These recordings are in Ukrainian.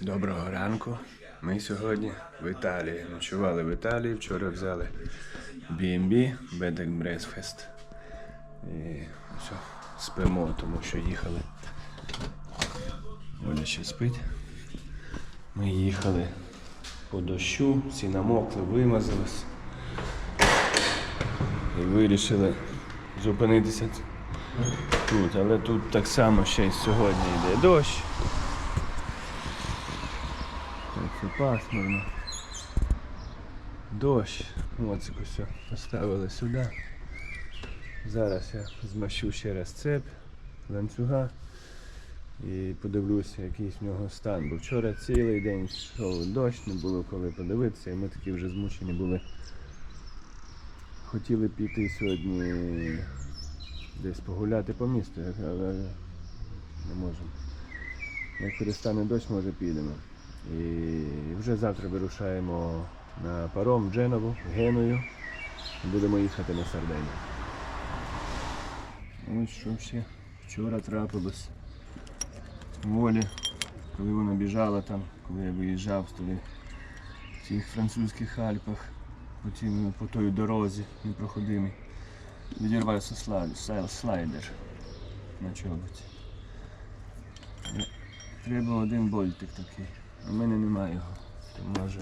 Доброго ранку. Ми сьогодні в Італії. Ночували в Італії. Вчора взяли B&B Bed and Breakfast. І все, спимо, тому що їхали. Оля ще спить. Ми їхали по дощу, всі намокли, вимазались. І вирішили зупинитися тут. Але тут так само ще й сьогодні йде дощ. Пасмурно. Дощ. Оце все поставили сюди. Зараз я змащу ще раз цеп, ланцюга і подивлюся, який в нього стан. Бо вчора цілий день йшов дощ, не було коли подивитися, і ми такі вже змучені були. Хотіли піти сьогодні десь погуляти по місту, але не можемо. Як перестане дощ, може підемо. І вже завтра вирушаємо на паром в Дженову, Геною. Будемо їхати на Сардинію. Ось що ще вчора трапилось. Волі, коли вона біжала там, коли я виїжджав туди, в цих французьких Альпах, по, тій- по той дорозі непроходимій. Відірвався слайдер, слайдер на чоботі. Е, Треба один больтик такий. А в мене немає його. То може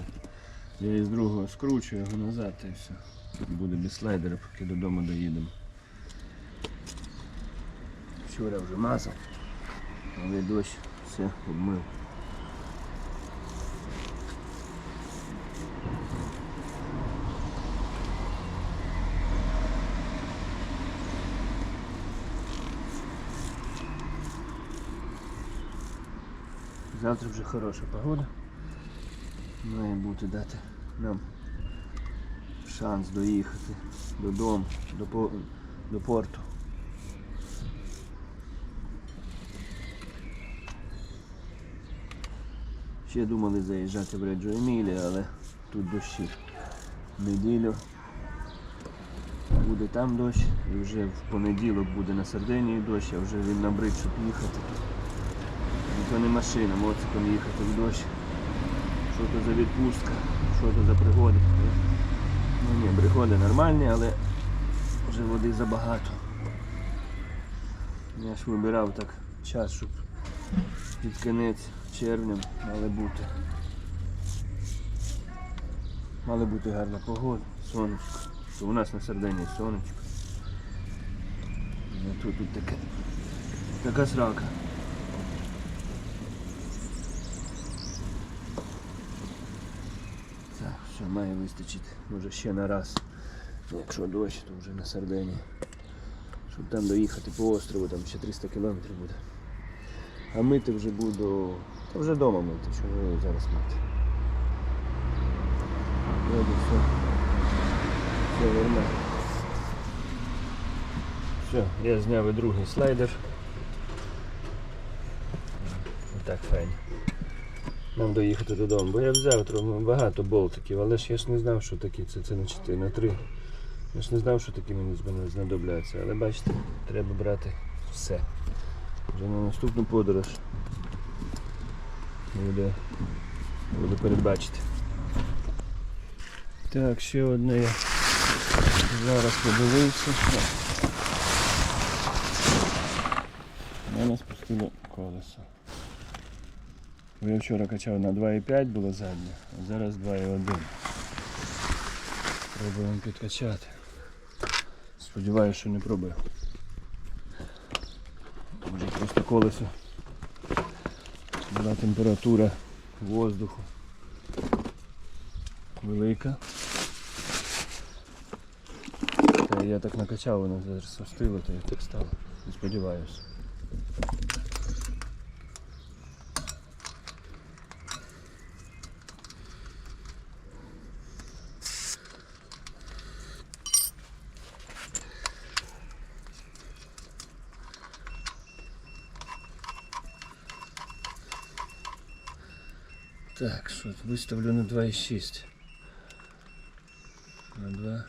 я із другого скручу його назад і все. Буде без слайдера, поки додому доїдемо. Вчора вже мазав, але дощ все обмив. Завтра вже хороша погода. Має бути дати нам шанс доїхати додому, до, до порту. Ще думали заїжджати в Реджо Емілі, але тут дощі. Неділю буде там дощ, і вже в понеділок буде на Сардинії дощ, а вже він набрид, щоб їхати. Ну, То не машина, моциком їхати в дощ. Що то за відпустка, що то за пригоди. Ну ні, пригоди нормальні, але вже води забагато. Я ж вибирав так час, щоб під кінець червня мали бути. Мала бути гарна погода, сонечко. То у нас на Сардинії сонечко. А тут, тут таке. Така срака. Все, має вистачити. Може ще на раз. Якщо дощ, то вже на Сардинії. Щоб там доїхати по острову, там ще 300 кілометрів буде. А мити вже буду. Та вже вдома мити, чого його зараз мити. Вроді все. Все нормально. Все, я зняв і другий слайдер. Отак файно. Нам доїхати додому, бо я взяв багато болтиків, але ж я ж не знав, що такі це, це на 4, на 3. Я ж не знав, що такі мені знадобляться. Але бачите, треба брати все. Вже на наступну подорож буде, буде передбачити. Так, ще одне я зараз подивився. У мене спустило колесо. Бо Я вчора качав на 2,5 було заднє, а зараз 2,1. Пробуємо підкачати. Сподіваюся, що не пробую. Може просто колесо. Була температура воздуху велика. Та я так накачав, воно зараз остило, то я так стало. Не сподіваюся. Так, що тут виставлю на 2,6. На 2.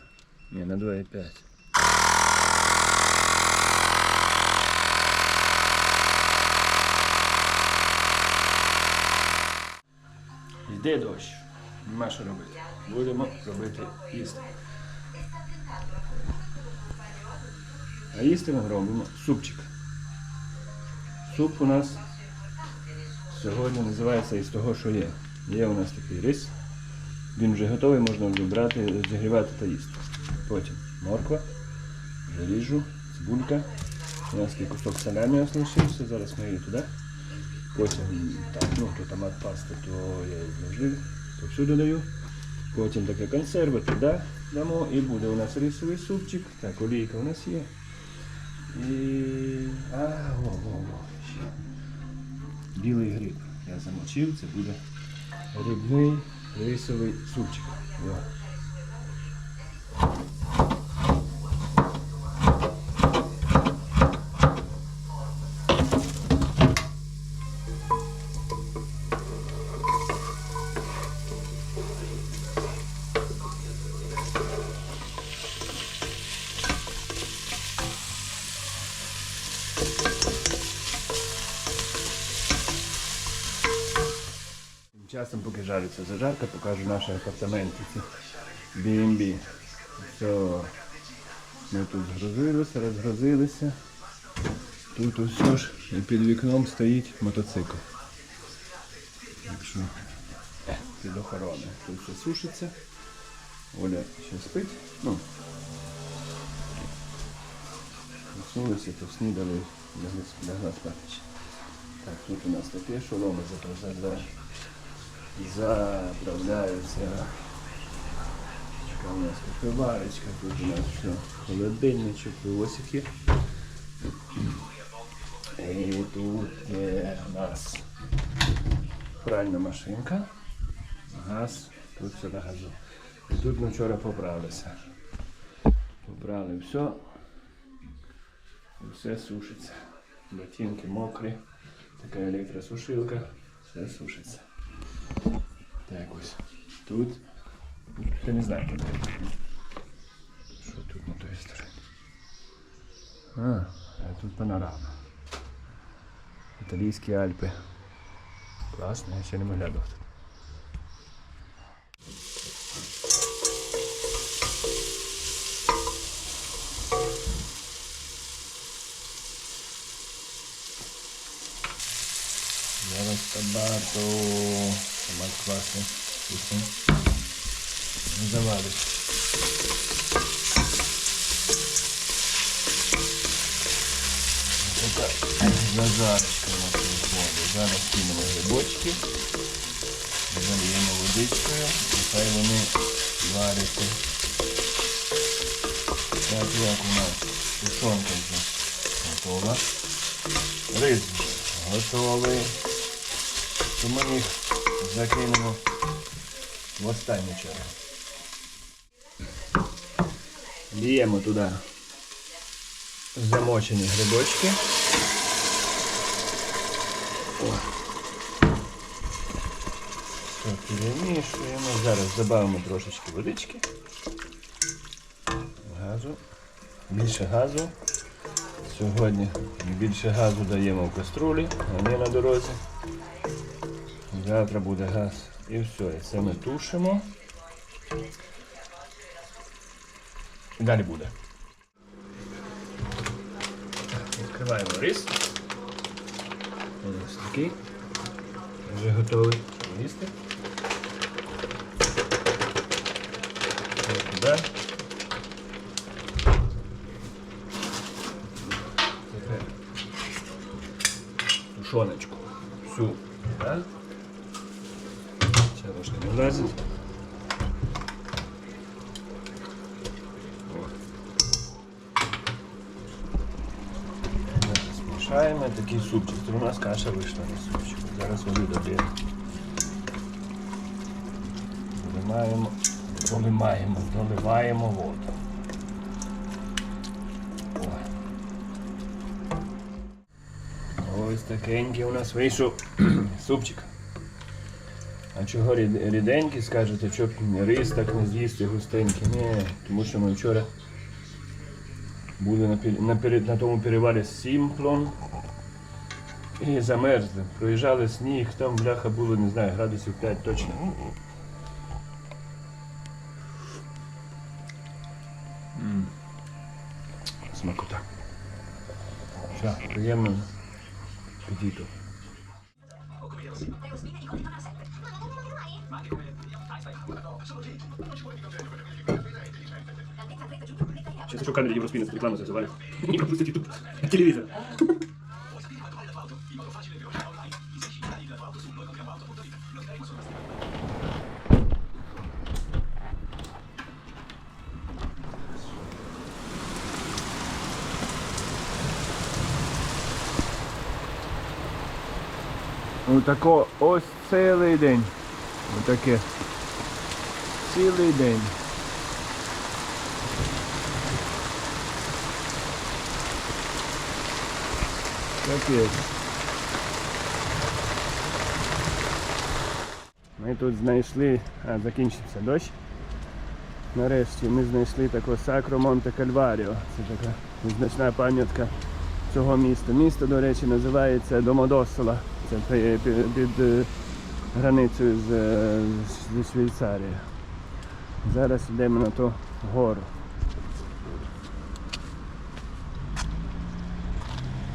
Ні, на 2,5. Де дощ? Нема що робити. Будемо робити їсти. А їсти ми робимо супчик. Суп у нас сьогодні називається із того, що є. Є у нас такий рис. Він вже готовий, можна вже брати, та їсти. Потім морква, вже ріжу, цибулька. У нас такий кусок салямі залишився, зараз ми її туди. Потім так, ну, то томат паста, то я її зложив, то всюди даю. Потім таке консерви туди дамо і буде у нас рисовий супчик. Так, олійка у нас є. І. А, о, о, о, ще. Білий гриб. Я замочив, це буде грибний рисовий супчик. Жариться зажарка, покажу наші апартаменти. Це B&B. Все. Ми тут згрузилися, розгрузилися. Тут усе ж і під вікном стоїть мотоцикл. Так що е, під охорони. Тут все сушиться. Оля ще спить. Ну, Проснулися, поснідали, лягли, лягла спати. Так, тут у нас таке шоломи зато за, заправляються. У нас кофеварочка, тут у нас все, холодильничок, пивосики. І тут є у нас пральна машинка, газ, тут все на газу. І тут ми вчора поправилися. Побрали все. І все сушиться. Ботинки мокрі. Така електросушилка. Все сушиться. Так ось. Тут. Я не знаю, тут. Що тут на той стороні? А, а тут панорама. Італійські Альпи. Класно, я ще не виглядав тут. Зараз табато. Томат класний. Вкусний. Не завадить. Така зажарочка у нас виходить. Зараз кинемо грибочки. Зальємо водичкою. І хай вони варяться. Так як у нас тушонка вже готова. Рис готовий. То ми їх закинемо в останню чергу. Ліємо туди замочені грибочки. Перемішуємо. Зараз додамо трошечки водички. Газу. Більше газу. Сьогодні більше газу даємо в каструлі, а не на дорозі. Завтра буде газ. І все. І це ми тушимо. І далі буде. Відкриваємо рис. Ось такий. Вже готовий їсти. Ось туди. Тушоночку. Всю. Так? Влазить. О. Зараз Змішаємо такий супчик. У нас каша вийшла на супчик. Зараз води додаємо. Доливаємо, доливаємо, доливаємо воду. Ось такенький у нас вийшов супчик. Чого рід- ріденький, скажете, щоб рис так не з'їсти густенький? Ні, тому що ми вчора були на, на, на тому перевалі з Сімплон. І замерзли. Проїжджали сніг, там бляха було, не знаю, градусів 5 точно. Смакота. Все, приємно. Апетиту. Сейчас еще камеры Евроспинес рекламу зазывают. Не пропустите тут телевизор. Отако ось цілий день. Отаке. Цілий день. Капець. Ми тут знайшли, а закінчився дощ. Нарешті ми знайшли таке Сакро Монте Кальваріо. Це така значна пам'ятка цього міста. Місто, до речі, називається Домодосола. Це пи- під е, границею з, е, зі Швейцарією. Зараз йдемо на ту гору.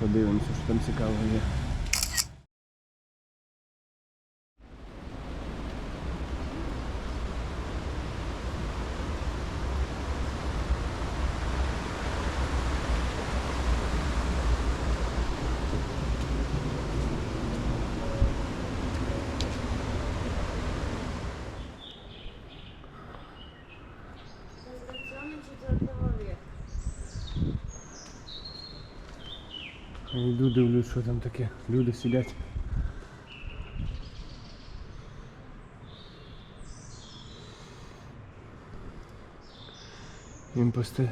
Подивимося, що там цікавого є. Йду дивлюсь, що там таке. Люди сидять. Імпости.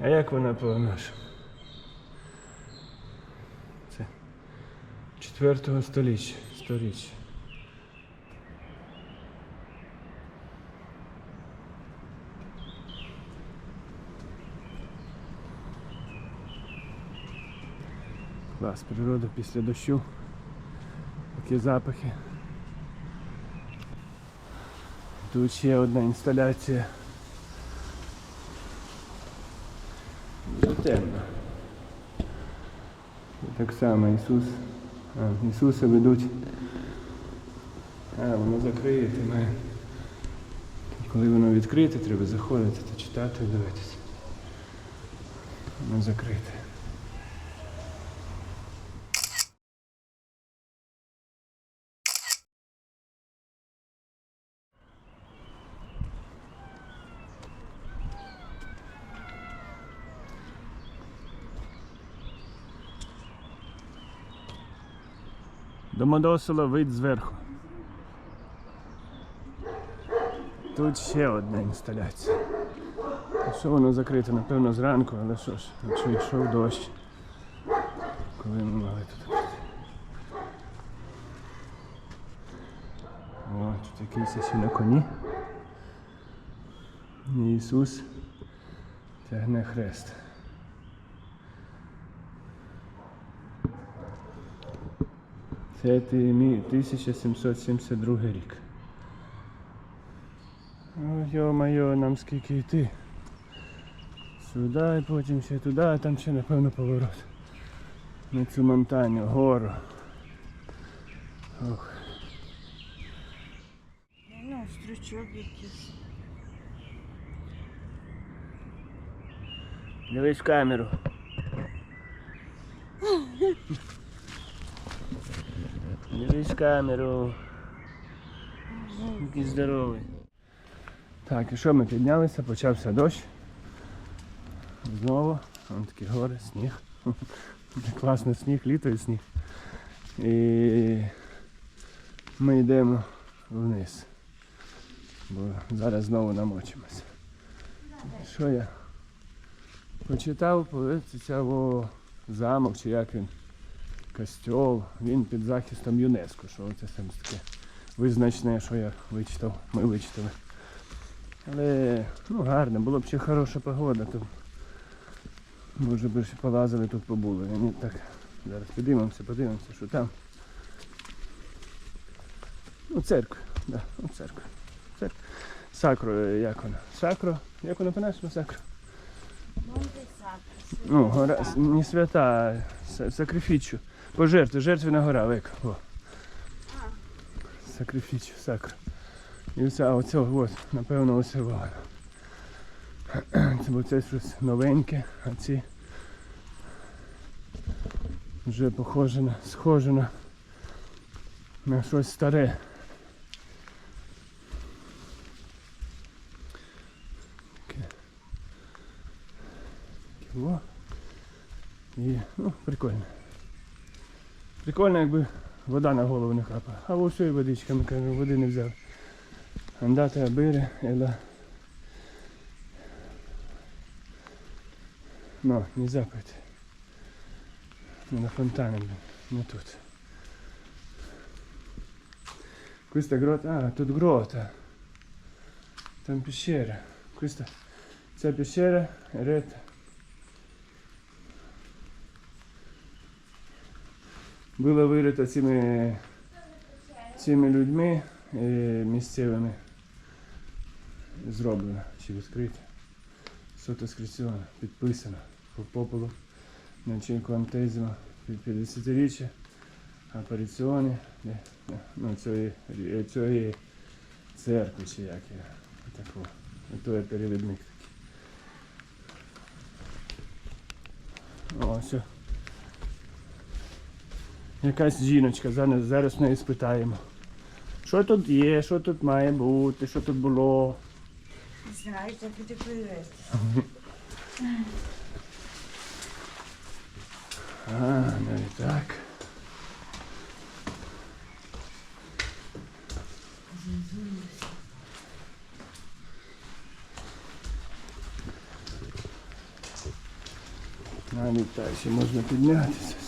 А як вона по нашому? Це 4 століття. Сторіччя. Клас, природа після дощу. Такі запахи. Тут ще одна інсталяція. Дуже темно. Так само Ісус. А, Ісуса ведуть. А, воно закрите має. Коли воно відкрите, треба заходити та читати дивитися. Воно закрите. Домодосила вид зверху. Тут ще одна інсталяція. Що воно закрите, напевно, зранку, але що ж, якщо йшов дощ, коли ми мали тут. О, тут якийсь ще на коні. Ісус тягне хрест. Це 1772 рік. О, йо-моє, нам скільки йти. Сюди і потім ще туди, а там ще напевно поворот. На цю монтаню, гору. Ох. Ну, стручок якийсь. Дивись в камеру. Дивись камеру. Який здоровий. Так, і що ми піднялися, почався дощ. Знову. Вон такі гори, сніг. Класний сніг, літо і сніг. І ми йдемо вниз. Бо зараз знову намочимося. Що я? Почитав, о, замок, чи як він, костьол, він під захистом ЮНЕСКО, що це саме таке визначне, що я вичитав, ми вичитали. Але ну гарно, було б ще хороша погода, то може би ще полазили тут побули. Вони так Зараз подивимося, подивимося, що там. Ну, церква, да, ну, церква. Церква. Сакро, як вона? Сакро? Як вона по-нашому сакро? Ну, гора, не свята, сакрифічу. Пожертви, жертвена гора, века. О. Сакрифічу, сакро. І оце, а оце, от, напевно, ось воно. Це, бо це щось новеньке, а ці вже похоже на, схоже на, на щось старе. О. І, ну, прикольно. Прикольно, якби вода на голову не капала. А ось і водичка, ми кажемо, води не взяв. Bere e la... No, не запити. Не на фонтані, не тут. Questa grotta, ah, тут grotta. Там пещера. Questa, ця пещера рета. Була вирита цими, цими людьми е, місцевими. Зроблена чи відкрита. Сотоскресіона підписана по попелу на Чинкуантезіма під 50-річчя апаріціоні ну, цієї, е, цієї церкви чи як я такого. То є перевідник такий. О, все. Якась жіночка, зараз, зараз неї спитаємо. Що тут є, що тут має бути, що тут було. Знаю, як ти привезти. А, навіть так. Навіть так, ще можна піднятися.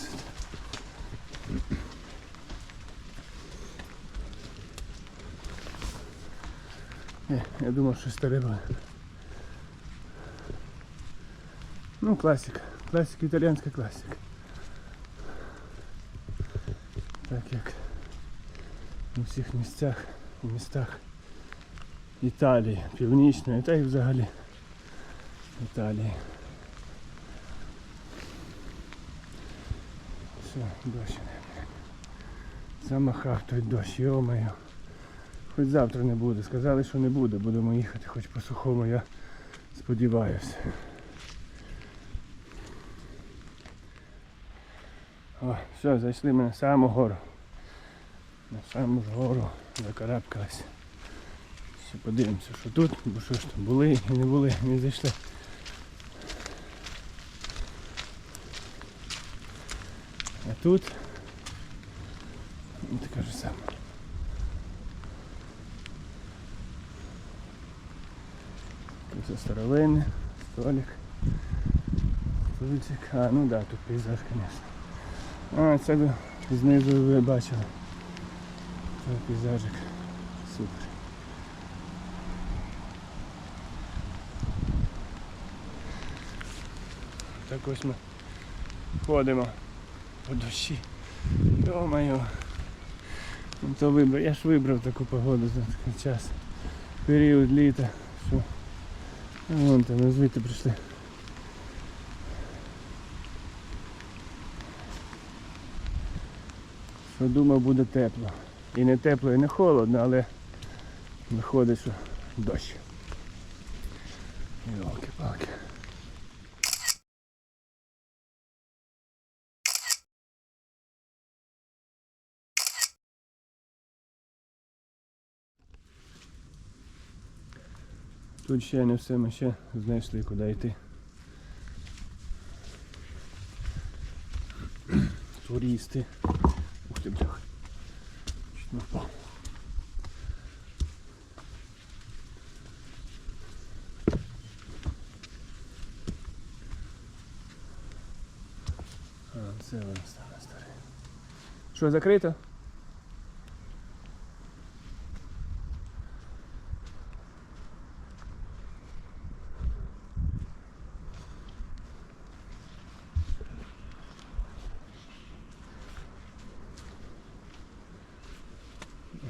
Я думав, що старе. Ну, класика. Класика, італійська класика. Так як у всіх місцях, у містах Італії, Північної, та й взагалі Італії. Все, дощ. Замахав той дощ, йо-моє. Хоч завтра не буде. Сказали, що не буде. Будемо їхати хоч по сухому, я сподіваюся. О, все, зайшли ми на саму гору. На саму ж гору закарабкались. Подивимося, що тут, бо що ж там були і не були, не зайшли. А тут ну, така ж сама. Тут все старовинне, столик, стульчик. А, ну да, тут пейзаж, звісно. А, це знизу ви бачили. Це пейзажик. Супер. Так ось ми ходимо по дощі. Йо-моє. Ну то вибрав. Я ж вибрав таку погоду за такий час. Період літа. Вон там, звідти прийшли. що думав буде тепло. І не тепло, і не холодно, але виходить, що дощ. Йолки-палки. Тут ще не все, ми ще знайшли куди йти. Туристи. Ух ти, бляха. Чуть не впав. А, це воно стане старе. Що, закрито?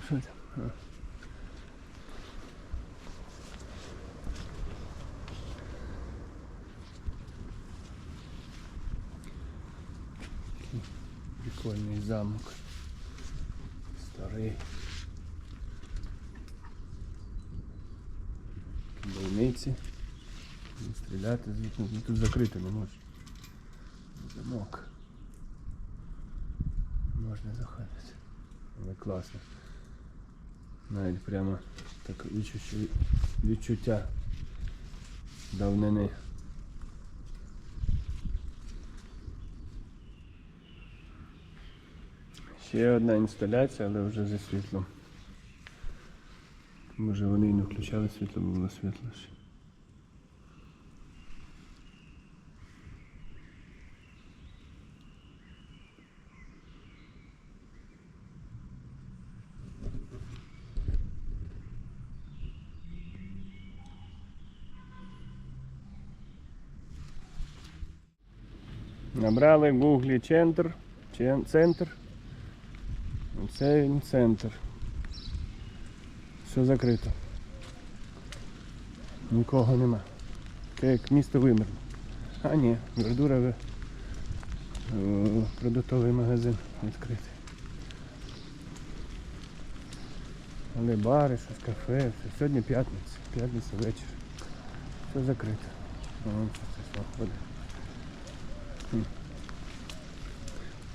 Що там? А. Такий Прикольний замок. Старий. Бойниці. Стріляти звідти. Ну, Тут закрито не можна. Замок. Можна заходити. Але класно. Навіть прямо так відчуття давнини. Ще одна інсталяція, але вже зі світлом. Може вони і не включали світло, бо було світло ще. Набрали в гуглі центр, центр. Він центр. Все закрито. Нікого нема. Таке як місто вимерло. А ні, вердуровий е, продуктовий магазин відкритий. Але бари, щось кафе, все. Сьогодні п'ятниця. П'ятниця вечір. Все закрито. Вон це все.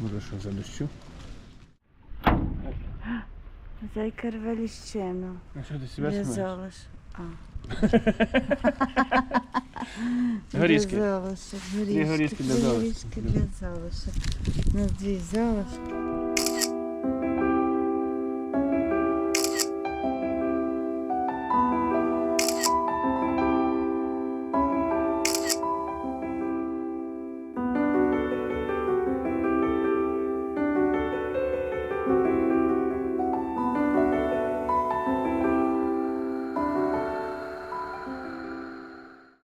Може що за дощу? Зайка рве ліщину. А що ти себе смієш? золош. А. Горішки. Для золоша. Дві горішки для. Горішки для золоша. На дві золош.